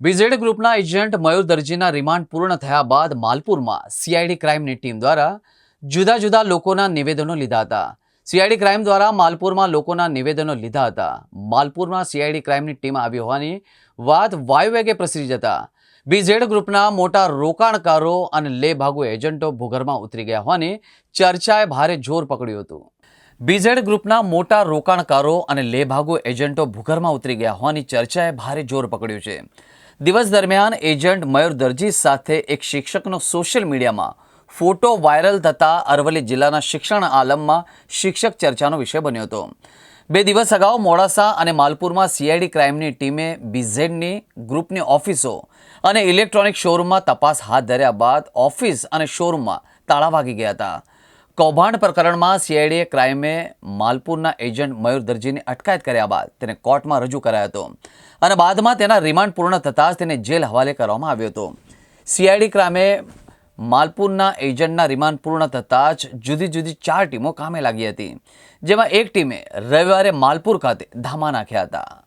BZ ગ્રુપના agent મયુર દરજીના remand પૂર્ણ થયા બાદ માલપુરમાં સીઆઈડી ક્રાઇમની ટીમ દ્વારા જુદા જુદા લોકોના નિવેદનો લીધા હતા. સીઆઈડી ક્રાઇમ દ્વારા માલપુરમાં લોકોના નિવેદનો લીધા હતા. માલપુરમાં સીઆઈડી ક્રાઇમની ટીમ આવી હોવાની વાત વાયુવેગે પ્રસરી જતા બીઝેડ ગ્રુપના મોટા રોકાણકારો અને લે ભાગુ એજન્ટો ભૂગર્ભમાં ઉતરી ગયા હોવાની ચર્ચાએ ભારે જોર પકડ્યું હતું. બીઝેડ ગ્રુપના મોટા રોકાણકારો અને લેભાગુ એજન્ટો ભૂગર્ભમાં ઉતરી ગયા હોવાની ચર્ચાએ ભારે જોર પકડ્યું છે. દિવસ દરમિયાન એજન્ટ મયુર દરજી સાથે એક શિક્ષકનો સોશિયલ મીડિયામાં ફોટો વાયરલ થતા અરવલ્લી જિલ્લાના શિક્ષણ આલમમાં શિક્ષક ચર્ચાનો વિષય બન્યો હતો. બે દિવસ અગાઉ મોડાસા અને માલપુરમાં સીઆઈડી ક્રાઇમની ટીમે બીઝેડની ગ્રુપની ઓફિસો અને ઇલેક્ટ્રોનિક શોરૂમમાં તપાસ હાથ ધર્યા બાદ ઓફિસ અને શોરૂમમાં તાળા વાગી ગયા હતા. કૌભાંડ પ્રકરણમાં સીઆઈડીએ ક્રાઇમે માલપુરના એજન્ટ મયુર દરજીની અટકાયત કર્યા બાદ તેને કોર્ટમાં રજૂ કરાયો હતો અને બાદમાં તેના રિમાન્ડ પૂર્ણ થતાં જ તેને જેલ હવાલે કરવામાં આવ્યો હતો. સીઆઈડી ક્રાઇમે માલપુરના એજન્ટના રિમાન્ડ પૂર્ણ થતાં જ જુદી જુદી ચાર ટીમો કામે લાગી હતી, જેમાં એક ટીમે રવિવારે માલપુર ખાતે ધામા નાખ્યા હતા.